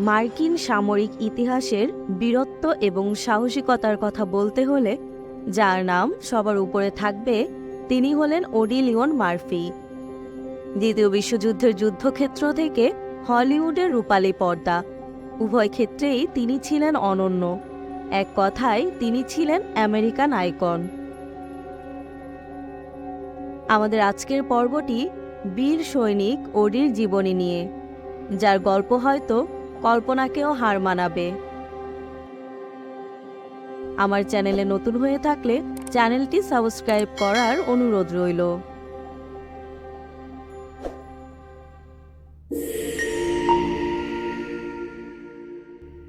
মার্কিন সামরিক ইতিহাসের বীরত্ব এবং সাহসিকতার কথা বলতে হলে, যার নাম সবার উপরে থাকবে, তিনি হলেন ওডিলিয়ন মার্ফি। দ্বিতীয় বিশ্বযুদ্ধের যুদ্ধক্ষেত্র থেকে হলিউডের রূপালী পর্দা। উভয় ক্ষেত্রেই তিনি ছিলেন অনন্য। এক কথায়, তিনি ছিলেন আমেরিকান আইকন। আমাদের আজকের পর্বটি বীর সৈনিক ওডির জীবনী নিয়ে, যার গল্প হয়তো কল্পনাকেও হার মানাবে। আমার চ্যানেলে নতুন হয়ে থাকলে চ্যানেলটি সাবস্ক্রাইব করার অনুরোধ রইল।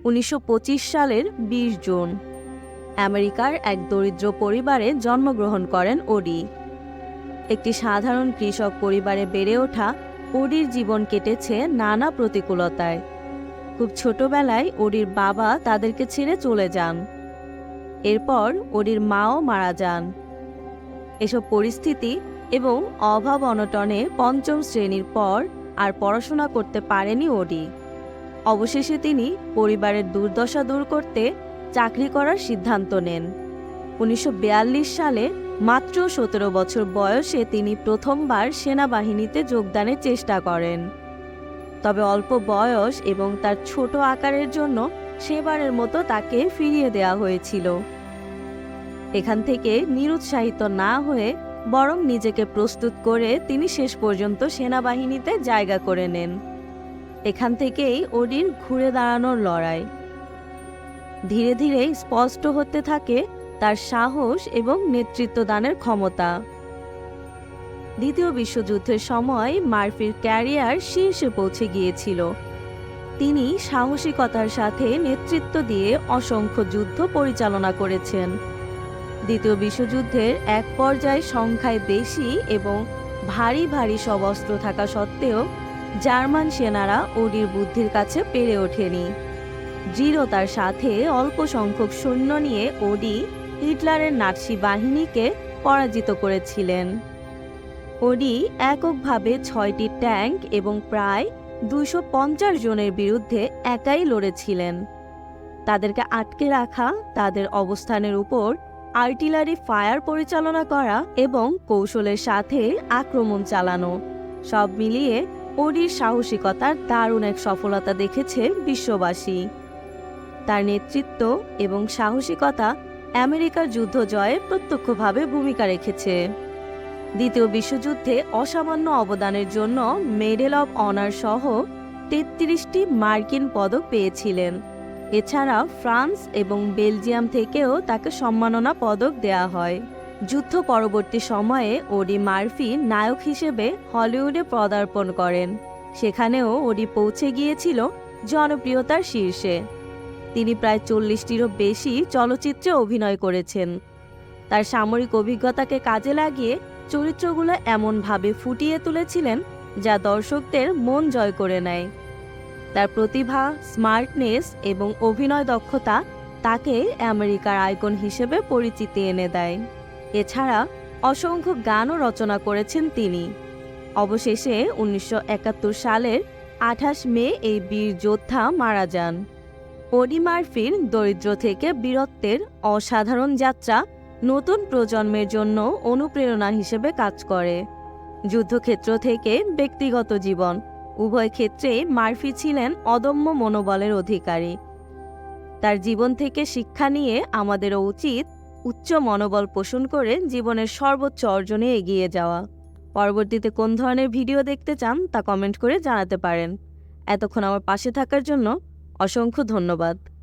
উনিশশো পঁচিশ সালের বিশ জুন, আমেরিকার এক দরিদ্র পরিবারে জন্মগ্রহণ করেন ওডি। একটি সাধারণ কৃষক পরিবারে বেড়ে ওঠা ওডির জীবন কেটেছে নানা প্রতিকূলতায়। খুব ছোটবেলায় ওডির বাবা তাদেরকে ছেড়ে চলে যান। এরপর ওডির মাও মারা যান। এসব পরিস্থিতি এবং অভাব অনটনে পঞ্চম শ্রেণির পর আর পড়াশোনা করতে পারেনি ওডি। অবশেষে তিনি পরিবারের দুর্দশা দূর করতে চাকরি করার সিদ্ধান্ত নেন। উনিশশো বিয়াল্লিশ সালে মাত্র সতেরো বছর বয়সে তিনি প্রথমবার সেনাবাহিনীতে যোগদানের চেষ্টা করেন। তবে অল্প বয়স এবং তার ছোট আকারের জন্য সেবারের মতো তাকে ফিরিয়ে দেওয়া হয়েছিল। এখান থেকে নিরুৎসাহিত না হয়ে বরং নিজেকে প্রস্তুত করে তিনি শেষ পর্যন্ত সেনাবাহিনীতে জায়গা করে নেন। এখান থেকেই ওডির ঘুরে দাঁড়ানোর লড়াই। ধীরে ধীরে স্পষ্ট হতে থাকে তার সাহস এবং নেতৃত্ব দানের ক্ষমতা। দ্বিতীয় বিশ্বযুদ্ধের সময় মার্ফির ক্যারিয়ার শীর্ষে পৌঁছে গিয়েছিল। তিনি সাহসিকতার সাথে নেতৃত্ব দিয়ে অসংখ্য যুদ্ধ পরিচালনা করেছেন। দ্বিতীয় বিশ্বযুদ্ধের এক পর্যায়ে সংখ্যায় বেশি এবং ভারী ভারী সব অস্ত্র থাকা সত্ত্বেও জার্মান সেনারা ওডির বুদ্ধির কাছে পেরে ওঠেনি। দৃঢ়তার সাথে অল্প সংখ্যক সৈন্য নিয়ে ওডি হিটলারের নাৎসি বাহিনীকে পরাজিত করেছিলেন। ওডি এককভাবে ছয়টি ট্যাঙ্ক এবং প্রায় দুইশো পঞ্চাশ জনের বিরুদ্ধে একাই লড়েছিলেন। তাদেরকে আটকে রাখা, তাদের অবস্থানের উপর আর্টিলারি, ফায়ার পরিচালনা করা এবং কৌশলের সাথে আক্রমণ চালানো, সব মিলিয়ে ওডির সাহসিকতার দারুণ এক সফলতা দেখেছে বিশ্ববাসী। তার নেতৃত্ব এবং সাহসিকতা আমেরিকার যুদ্ধ জয়ে প্রত্যক্ষভাবে ভূমিকা রেখেছে। দ্বিতীয় বিশ্বযুদ্ধে অসামান্য অবদানের জন্য মেডেল অব অনার সহ তেত্রিশটি মার্কিন পদক পেয়েছিলেন। এছাড়া ফ্রান্স এবং বেলজিয়াম থেকেও তাকে সম্মাননা পদক দেয়া হয়। যুদ্ধ পরবর্তী সময়ে ওডি মার্ফি নায়ক হিসেবে হলিউডে পদার্পণ করেন। সেখানেও ওডি পৌঁছে গিয়েছিল জনপ্রিয়তার শীর্ষে। তিনি প্রায় চল্লিশটিরও বেশি চলচ্চিত্রে অভিনয় করেছেন। তার সামরিক অভিজ্ঞতাকে কাজে লাগিয়ে চরিত্রগুলো এমনভাবে ফুটিয়ে তুলেছিলেন যা দর্শকদের মন জয় করে নেয়। তার প্রতিভা, স্মার্টনেস এবং অভিনয় দক্ষতা তাকে আমেরিকার আইকন হিসেবে পরিচিতি এনে দেয়। এছাড়া অসংখ্য গানও রচনা করেছেন তিনি। অবশেষে উনিশশো একাত্তর সালের আঠাশ মে এই বীর যোদ্ধা মারা যান। ওডি মার্ফির দরিদ্র থেকে বীরত্বের অসাধারণ যাত্রা নতুন প্রজন্মের জন্য অনুপ্রেরণা হিসেবে কাজ করে। যুদ্ধক্ষেত্র থেকে ব্যক্তিগত জীবন, উভয় ক্ষেত্রে মার্ফি ছিলেন অদম্য মনোবলের অধিকারী। তার জীবন থেকে শিক্ষা নিয়ে আমাদেরও উচিত উচ্চ মনোবল পোষণ করে জীবনের সর্বোচ্চ অর্জনে এগিয়ে যাওয়া। পরবর্তীতে কোন ধরনের ভিডিও দেখতে চান তা কমেন্ট করে জানাতে পারেন। এতক্ষণ আমার পাশে থাকার জন্য অসংখ্য ধন্যবাদ।